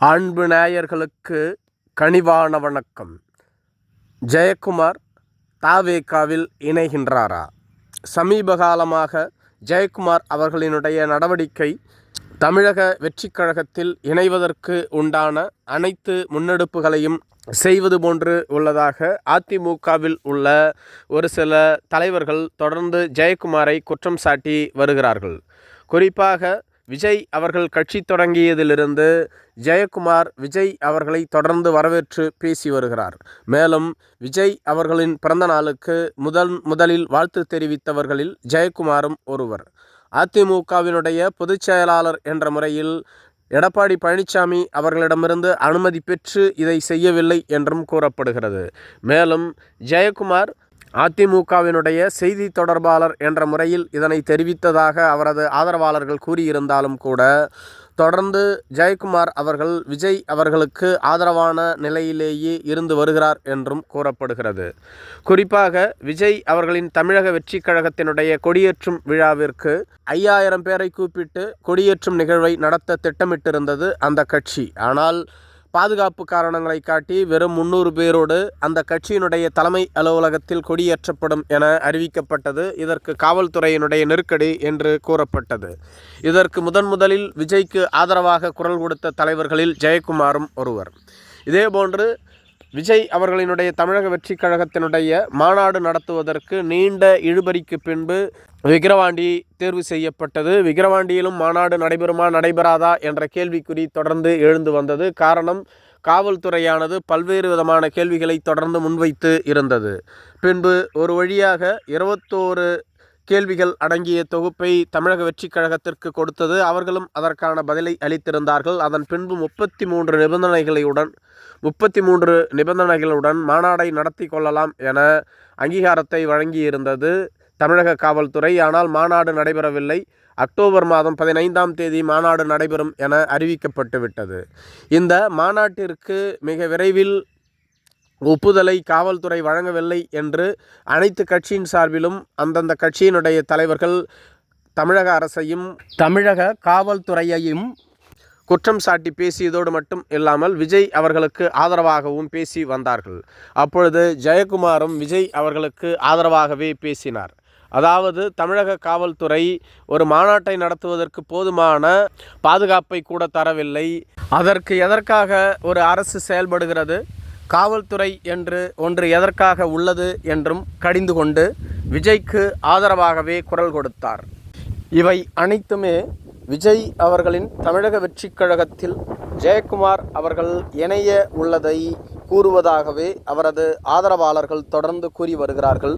அன்பு நேயர்களுக்கு கனிவான வணக்கம். ஜெயக்குமார் தாவேகாவில் இணைகின்றாரா? சமீப காலமாக ஜெயக்குமார் அவர்களினுடைய நடவடிக்கை தமிழக வெற்றிக் கழகத்தில் இணைவதற்கு உண்டான அனைத்து முன்னெடுப்புகளையும் செய்வது போன்று உள்ளதாக அதிமுகவில் உள்ள ஒரு சில தலைவர்கள் தொடர்ந்து ஜெயக்குமாரை குற்றம் சாட்டி வருகிறார்கள். குறிப்பாக விஜய் அவர்கள் கட்சி தொடங்கியதிலிருந்து ஜெயக்குமார் விஜய் அவர்களை தொடர்ந்து வரவேற்று பேசி வருகிறார். மேலும் விஜய் அவர்களின் பிறந்த நாளுக்கு முதல் முதலில் வாழ்த்து தெரிவித்தவர்களில் ஜெயக்குமாரும் ஒருவர். அதிமுகவினுடைய பொதுச் செயலாளர் என்ற முறையில் எடப்பாடி பழனிசாமி அவர்களிடமிருந்து அனுமதி பெற்று இதை செய்யவில்லை என்றும் கூறப்படுகிறது. மேலும் ஜெயக்குமார் அதிமுகவினுடைய செய்தி தொடர்பாளர் என்ற முறையில் இதனை தெரிவித்ததாக அவரது ஆதரவாளர்கள் கூறியிருந்தாலும் கூட தொடர்ந்து ஜெயக்குமார் அவர்கள் விஜய் அவர்களுக்கு ஆதரவான நிலையிலேயே இருந்து வருகிறார் என்றும் கூறப்படுகிறது. குறிப்பாக விஜய் அவர்களின் தமிழக வெற்றிக் கழகத்தினுடைய கொடியேற்றும் விழாவிற்கு ஐயாயிரம் பேரை கூப்பிட்டு கொடியேற்றும் நிகழ்வை நடத்த திட்டமிட்டிருந்தது அந்த கட்சி. ஆனால் பாதுகாப்பு காரணங்களை காட்டி வெறும் முன்னூறு பேரோடு அந்த கட்சியினுடைய தலைமை அலுவலகத்தில் கொடியேற்றப்படும் என அறிவிக்கப்பட்டது. இதற்கு காவல்துறையினுடைய நெருக்கடி என்று கூறப்பட்டது. இதற்கு முதன் முதலில் விஜய்க்கு ஆதரவாக குரல் கொடுத்த தலைவர்களில் ஜெயக்குமாரும் ஒருவர். இதேபோன்று விஜய் அவர்களினுடைய தமிழக வெற்றிக் கழகத்தினுடைய மாநாடு நடத்துவதற்கு நீண்ட இழுபறிக்கு பின்பு விக்கிரவாண்டி தேர்வு செய்யப்பட்டது. விக்கிரவாண்டியிலும் மாநாடு நடைபெறுமா நடைபெறாதா என்ற கேள்விக்குறி தொடர்ந்து எழுந்து வந்தது. காரணம் காவல்துறையானது பல்வேறு விதமான கேள்விகளை தொடர்ந்து முன்வைத்து இருந்தது. பின்பு ஒரு வழியாக இருபத்தோரு கேள்விகள் அடங்கிய தொகுப்பை தமிழக வெற்றிக் கழகத்திற்கு கொடுத்தது. அவர்களும் அதற்கான பதிலை அளித்திருந்தார்கள். அதன் பின்பு முப்பத்தி மூன்று நிபந்தனைகளையுடன் முப்பத்தி மூன்று நிபந்தனைகளுடன் மாநாடை நடத்தி கொள்ளலாம் என அங்கீகாரத்தை வழங்கியிருந்தது தமிழக காவல்துறை. ஆனால் மாநாடு நடைபெறவில்லை. அக்டோபர் மாதம் பதினைந்தாம் தேதி மாநாடு நடைபெறும் என அறிவிக்கப்பட்டுவிட்டது. இந்த மாநாட்டிற்கு மிக விரைவில் ஒப்புதலை காவல்துறை வழங்கவில்லை என்று அனைத்து கட்சியின் சார்பிலும் அந்தந்த கட்சியினுடைய தலைவர்கள் தமிழக அரசையும் தமிழக காவல்துறையையும் குற்றம் சாட்டி பேசியதோடு மட்டும் இல்லாமல் விஜய் அவர்களுக்கு ஆதரவாகவும் பேசி வந்தார்கள். அப்பொழுது ஜெயக்குமாரும் விஜய் அவர்களுக்கு ஆதரவாகவே பேசினார். அதாவது தமிழக காவல்துறை ஒரு மாநாட்டை நடத்துவதற்கு போதுமான பாதுகாப்பை கூட தரவில்லை. அதற்கு எதற்காக ஒரு அரசு செயல்படுகிறது? காவல்துறை என்று ஒன்று எதற்காக உள்ளது என்றும் கடிந்து கொண்டு விஜய்க்கு ஆதரவாகவே குரல் கொடுத்தார். இவை அனைத்துமே விஜய் அவர்களின் தமிழக வெற்றிக் கழகத்தில் ஜெயக்குமார் அவர்கள் இணைய உள்ளதை கூறுவதாகவே அவரது ஆதரவாளர்கள் தொடர்ந்து கூறி வருகிறார்கள்.